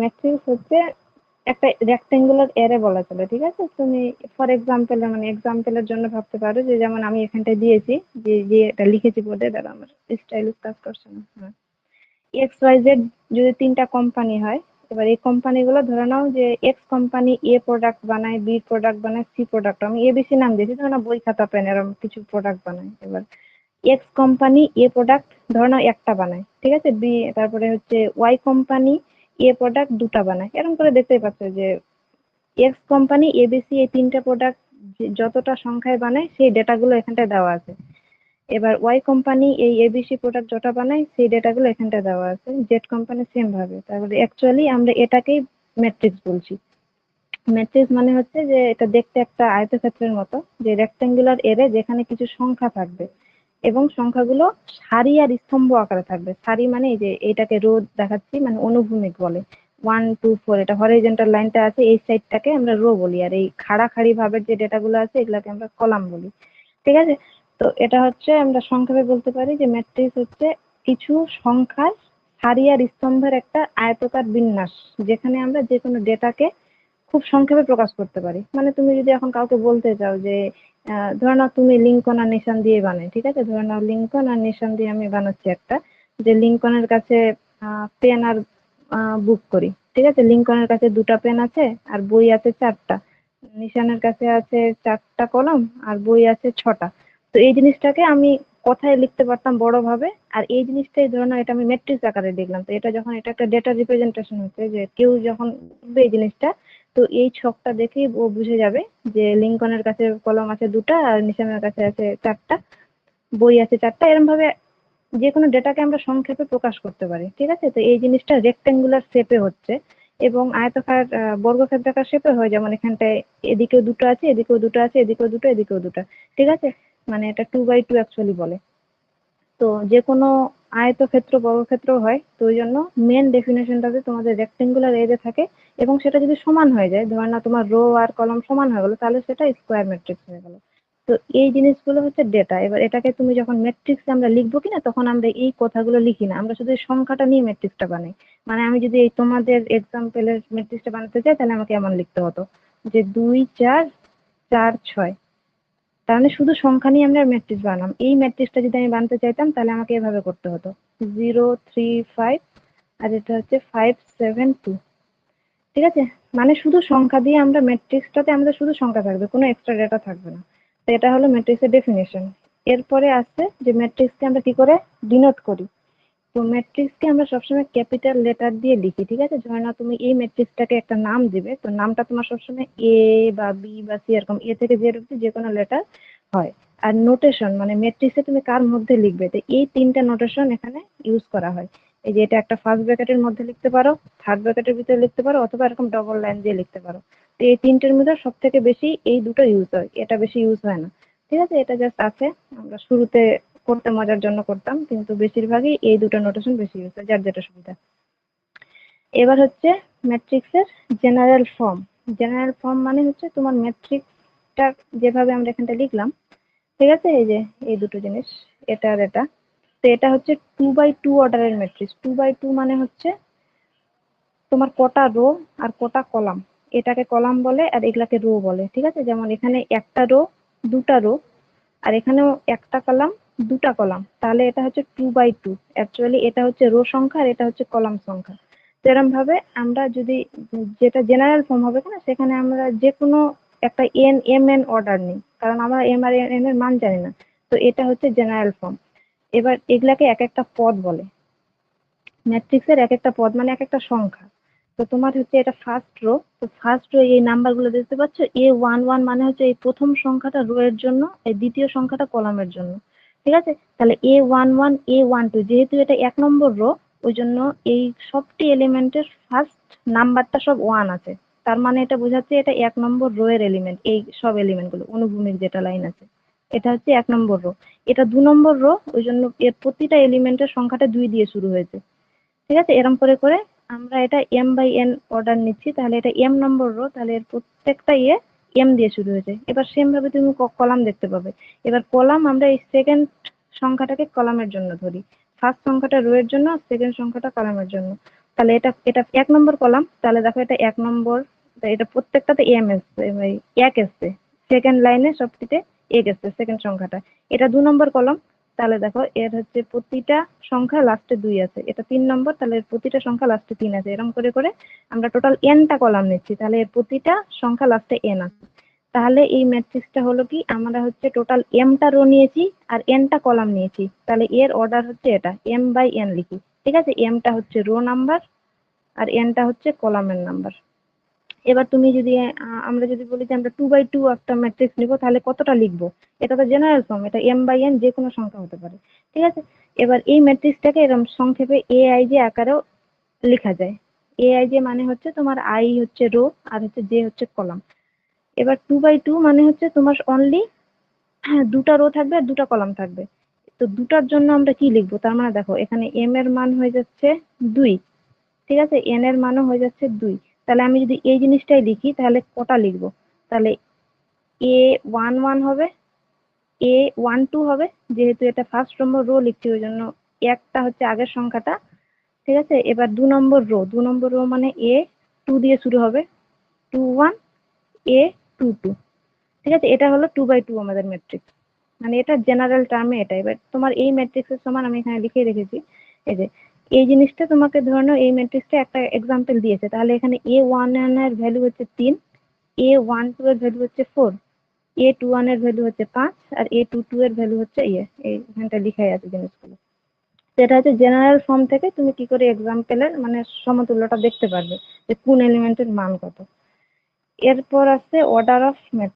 Matrix হচ্ছে একটা rectangular এরে বলা চলে, ঠিক আছে? তুমি ফর এক্সাম্পল মানে এক্সাম্পলের জন্য ভাবতে পারো যে যেমন আমি এখানটায় দিয়েছি, যে যে এটা লিখেছি বোর্ডে দাদা আমার স্টাইল কাজ করছে না। হ্যাঁ। এক্স ওয়াই জেড যদি তিনটা কোম্পানি হয়, এবার এই কোম্পানিগুলো ধরে নাও যে এক্স কোম্পানি এ প্রোডাক্ট বানায় বি প্রোডাক্ট বানায় সি প্রোডাক্ট আমি এ বেশি নাম দিয়েছি, ধরো বই খাতা পেন এরকম কিছু প্রোডাক্ট বানায়। এবার এক্স কোম্পানি এ প্রোডাক্ট ধরে নাও একটা বানায়, ঠিক আছে? বি তারপরে হচ্ছে ওয়াই কোম্পানি এ প্রোডাক্ট দুটা বানায়। এরকম করে দেখতেই পাচ্ছ যে এক্স কোম্পানি এবিসি এই তিনটা প্রোডাক্ট যতটা সংখ্যায় বানায়, সেই ডেটাগুলো এখানটায় দেওয়া আছে। এবার ওয়াই কোম্পানি এই এবিসি প্রোডাক্ট যটা বানায়, সেই ডেটাগুলো এখানটায় দেওয়া আছে। জেড কোম্পানি সেম ভাবে। তারপরে অ্যাকচুয়ালি আমরা এটাকেই ম্যাট্রিক্স বলছি। ম্যাট্রিক্স মানে হচ্ছে যে এটা দেখতে একটা আয়তক্ষেত্রের মতো, যে রেক্টেঙ্গুলার এরে যেখানে কিছু সংখ্যা থাকবে। এবং সংখ্যাগুলো সারি আর স্তম্ভ আকারে থাকবে। সারি মানে এই যে এটাকে রো দেখাচ্ছি মানে অনুভূমিক বলে। ওয়ান টু ফোর এটা হরিজেন্টাল লাইনটা আছে, এই সাইডটাকে আমরা রো বলি। আর এই খাড়া খাড়ি ভাবের যে ডেটাগুলো আছে, এগুলাকে আমরা কলাম বলি। ঠিক আছে? তো এটা হচ্ছে আমরা সংক্ষেপে বলতে পারি যে ম্যাট্রিক্স হচ্ছে কিছু সংখ্যার সারি আর স্তম্ভের একটা আয়তকার বিন্যাস, যেখানে আমরা যে কোনো ডেটাকে খুব সংক্ষেপে প্রকাশ করতে পারি। মানে তুমি যদি এখন কাউকে বলতে চাও যে ধরে নাও তুমি লিঙ্কন আর নিশান দিয়ে বানাই, ঠিক আছে? ধরে নাও লিঙ্কন আর নিশান দিয়ে আমি বানাচ্ছি একটা, যে লিঙ্কনের কাছে পেন আর বুক করি, ঠিক আছে? লিঙ্কনের কাছে দুটা পেন আছে আর বই আছে চারটা। নিশানের কাছে আছে চারটা কলম আর বই আছে ছটা। তো এই জিনিসটাকে আমি কথায় লিখতে পারতাম বড় ভাবে আর এই জিনিসটাই ধরো না এটা আমি ম্যাট্রিক্স আকারে লিখলাম তো এটা যখন এটা একটা ডেটা রিপ্রেজেন্টেশন হচ্ছে যে কেউ যখন এই জিনিসটা তো এই ছকটা দেখেই ও বুঝে যাবে যে লিঙ্কনের কাছে কলম আছে দুটা আর নিশানের কাছে আছে চারটা, বই আছে চারটা। এরকম ভাবে যে কোনো ডেটাকে আমরা সংক্ষেপে প্রকাশ করতে পারি, ঠিক আছে? তো এই জিনিসটা রেক্টেঙ্গুলার শেপে হচ্ছে এবং আয়তকার বর্গক্ষেত্রাকার শেপে হয়। যেমন এখানটায় এদিকেও দুটো আছে, এদিকেও দুটো আছে, এদিকেও দুটো এদিকেও দুটো, ঠিক আছে? মানে এটা টু বাই টু অ্যাকচুয়ালি বলে। তো যে কোনো আয়তক্ষেত্র বর্গক্ষেত্র হয়। তো ওই জন্য মেন ডেফিনেশনটাতে তোমাদের রেক্টেঙ্গুলার এজে থাকে এবং সেটা যদি সমান হয়ে যায়, ধর না তোমার রো আর কলম সমান হয়ে গেলো, তাহলে সেটা স্কোয়ার ম্যাট্রিক্স হয়ে গেলো। তো এই জিনিসগুলো হচ্ছে ডেটা এবার এটাকে তুমি যখন ম্যাট্রিক্সে আমরা লিখব কিনা, তখন আমরা এই কথাগুলো লিখি না। আমরা শুধু সংখ্যাটা নিয়ে ম্যাট্রিক্সটা বানাই। মানে আমি যদি এই তোমাদের এক্সাম্পলের ম্যাট্রিক্সটা বানাতে চাই, তাহলে আমাকে এমন লিখতে হতো যে দুই, চার চার, ছয়। মানে শুধু সংখ্যা নিয়ে আমরা ম্যাট্রিক্স বানাম। এই ম্যাট্রিক্সটা যদি আমি বানাতে চাইতাম, তাহলে আমাকে এভাবে করতে হতো। জিরো থ্রি ফাইভ আর এটা হচ্ছে ফাইভ সেভেন টু ঠিক আছে? মানে শুধু সংখ্যা দিয়ে আমরা ম্যাট্রিক্সটাতে আমাদের শুধু সংখ্যা থাকবে, কোনো এক্সট্রা ডেটা থাকবে না। তো এটা হলো ম্যাট্রিক্সের ডেফিনেশন এরপরে আসছে যে ম্যাট্রিক্সকে আমরা কি করে ডিনোট করি? তো ম্যাট্রিক্সকে আমরা সবসময় ক্যাপিটাল লেটার দিয়ে লিখি, ঠিক আছে? না তুমি এই ম্যাট্রিক্সটাকে একটা নাম দিবে, তো নামটা তোমার সবসময় এ বা বি বা সি এরকম এ থেকে জেড অব্দি যে কোনো লেটার হয়। আর নোটেশন মানে ম্যাট্রিক্সে তুমি কার মধ্যে লিখবে? তো এই তিনটা নোটেশন এখানে ইউজ করা হয়। এই যে এটা একটা ফার্স্ট ব্র্যাকেটের মধ্যে লিখতে পারো থার্ড ব্র্যাকেটের ভিতরে লিখতে পারো, অথবা এরকম ডবল লাইন দিয়ে লিখতে পারো। তো এই তিনটের মধ্যে সব থেকে বেশি এই দুটো ইউজ হয়, এটা বেশি ইউজ হয় না। ঠিক আছে? এটা জাস্ট আছে, আমরা শুরুতে করতে মজার জন্য করতাম, কিন্তু বেশিরভাগই এই দুটো নোটেশন বেশি ইউজ হয়, যার যেটা সুবিধা। এবার হচ্ছে ম্যাট্রিক্সের জেনারেল ফর্ম জেনারেল ফর্ম মানে হচ্ছে তোমার ম্যাট্রিক্সটা যেভাবে আমরা এখানটা লিখলাম, ঠিক আছে? এই যে, এই দুটো জিনিস, এটা আর এটা। তো এটা হচ্ছে টু বাই টু অর্ডারের ম্যাট্রিক্স টু বাই টু মানে হচ্ছে তোমার কটা রো আর কটা কলাম এটাকে কলাম বলে আর এগুলাকে রো বলে, ঠিক আছে? যেমন এখানে একটা রো দুটা রো আর এখানেও একটা কলাম দুটা কলাম। তাহলে এটা হচ্ছে টু বাই টু অ্যাকচুয়ালি এটা হচ্ছে রো সংখ্যা আর এটা হচ্ছে কলাম সংখ্যা। এরকম ভাবে আমরা যদি যেটা জেনারেল ফর্ম হবে না, সেখানে আমরা যে কোনো একটা এন এম এন অর্ডার নিই। কারণ আমরা এম আর এন এর মান জানি না। তো এটা হচ্ছে জেনারেল ফর্ম এবার এগুলাকে এক একটা পদ বলে। ম্যাট্রিক্সের এক একটা পদ মানে এক একটা সংখ্যা। তো তোমার হচ্ছে এটা ফার্স্ট রো তো ফার্স্ট রো এই নাম্বারগুলো দেখতে পাচ্ছ? এ ওয়ান ওয়ান মানে হচ্ছে এই প্রথম সংখ্যাটা রো এর জন্য, এই দ্বিতীয় সংখ্যাটা কলামের জন্য। ঠিক আছে? তাহলে A one one A one two যেহেতু এটা এক নম্বর রো ওই জন্য এই সবটি এলিমেন্টের ফার্স্ট নাম্বারটা সব ওয়ান আছে। তার মানে এটা বোঝাচ্ছে এটা এক নম্বর রো এর এলিমেন্ট এই সব এলিমেন্টগুলো অনুভূমিক যেটা লাইন আছে। এটা হচ্ছে এক নম্বর রো এটা দু নম্বর রো ওই জন্য এর প্রতিটা এলিমেন্টের সংখ্যাটা দুই দিয়ে শুরু হয়েছে। ঠিক আছে? এরম করে করে আমরা এটা এম বাই এন অর্ডার নিচ্ছি। তাহলে এটা এম নম্বর রো তাহলে এর প্রত্যেকটা ইয়ে এম দিয়ে শুরু হয়েছে। এবার সেম ভাবে তুমি কলাম দেখতে পাবে। এবার কলাম আমরা এই সেকেন্ড সংখ্যাটাকে কলামের জন্য ধরি। ফার্স্ট সংখ্যাটা রো এর জন্য সেকেন্ড সংখ্যাটা কলামের জন্য। তাহলে এটা এটা এক নম্বর কলাম। তাহলে দেখো এটা এক নম্বর এটা প্রত্যেকটাতে এম এসছে এক এসছে। সেকেন্ড লাইনে সবটিতে এক এসছে সেকেন্ড সংখ্যাটা। এটা দু নম্বর কলাম। তাহলে দেখো, এর হচ্ছে প্রতিটা সংখ্যা লাস্টে দুই আছে। এটা তিন নম্বর, তাহলে এর প্রতিটা সংখ্যা লাস্টে তিন আছে। এরকম করে করে আমরা টোটাল এনটা কলাম নিচ্ছি। তাহলে এর প্রতিটা সংখ্যা লাস্টে এন আছে। তাহলে এই ম্যাট্রিক্সটা হলো কি, আমরা হচ্ছে টোটাল এমটা রো নিয়েছি আর এনটা কলাম নিয়েছি। তাহলে এর অর্ডার হচ্ছে এটা এম বাই এন লিখি। ঠিক আছে? এমটা হচ্ছে রো নাম্বার আর এনটা হচ্ছে কলামের নাম্বার এবার তুমি যদি আমরা যদি বলি যে আমরা টু বাই টু একটা ম্যাট্রিক্স নিব, তাহলে কতটা লিখব? এটা তো জেনারেল ফর্ম এটা এম বাই এন যে কোনো সংখ্যা হতে পারে, ঠিক আছে? এবার এই ম্যাট্রিক্সটাকে এরকম সংক্ষেপে এ আই জে আকারেও লেখা যায়। এ আই জে মানে হচ্ছে তোমার আই হচ্ছে রো আর হচ্ছে জে হচ্ছে কলাম এবার টু বাই টু মানে হচ্ছে তোমার অনলি দুটা রো থাকবে আর দুটা কলাম থাকবে। তো দুটার জন্য আমরা কি লিখব? তার মানে দেখো, এখানে এম এর মান হয়ে যাচ্ছে দুই, ঠিক আছে? এন এর মানও হয়ে যাচ্ছে দুই। তাহলে আমি যদি এই জিনিসটাই লিখি, তাহলে কটা লিখব? তাহলে এ ওয়ান ওয়ান হবে এ ওয়ান টু হবে, যেহেতু এটা ফার্স্ট নম্বর রো লিখছি, ওই জন্য একটা হচ্ছে আগের সংখ্যাটা, ঠিক আছে? এবার দু নম্বর রো দু নম্বর রো মানে এ টু দিয়ে শুরু হবে two one A two two ঠিক আছে? এটা হলো টু বাই টু আমাদের ম্যাট্রিক্স মানে এটা জেনারেল টার্মে এটা। এবার তোমার এই ম্যাট্রিক্সের সমান আমি এখানে লিখে রেখেছি, এই যে এই জিনিসটা তোমাকে ধরে এই ম্যাট্রিক্সটা একটা এক্সাম্পল দিয়েছে। তাহলে এখানে এ ওয়ানের ভ্যালু হচ্ছে তিন এ ওয়ান টু এর ভ্যালু হচ্ছে ফোর এ টু ওয়ানের ভ্যালু হচ্ছে পাঁচ, আর এ টু টু এর ভ্যালু হচ্ছে ইয়ে এখানটা লিখাই আছে জিনিসগুলো। এটা হচ্ছে জেনারেল ফর্ম থেকে তুমি কি করে এক্সাম্পলের মানে সমতুল্যটা দেখতে পারবে যে কোন এলিমেন্টের মান কত। এরপর আছে অর্ডার অফ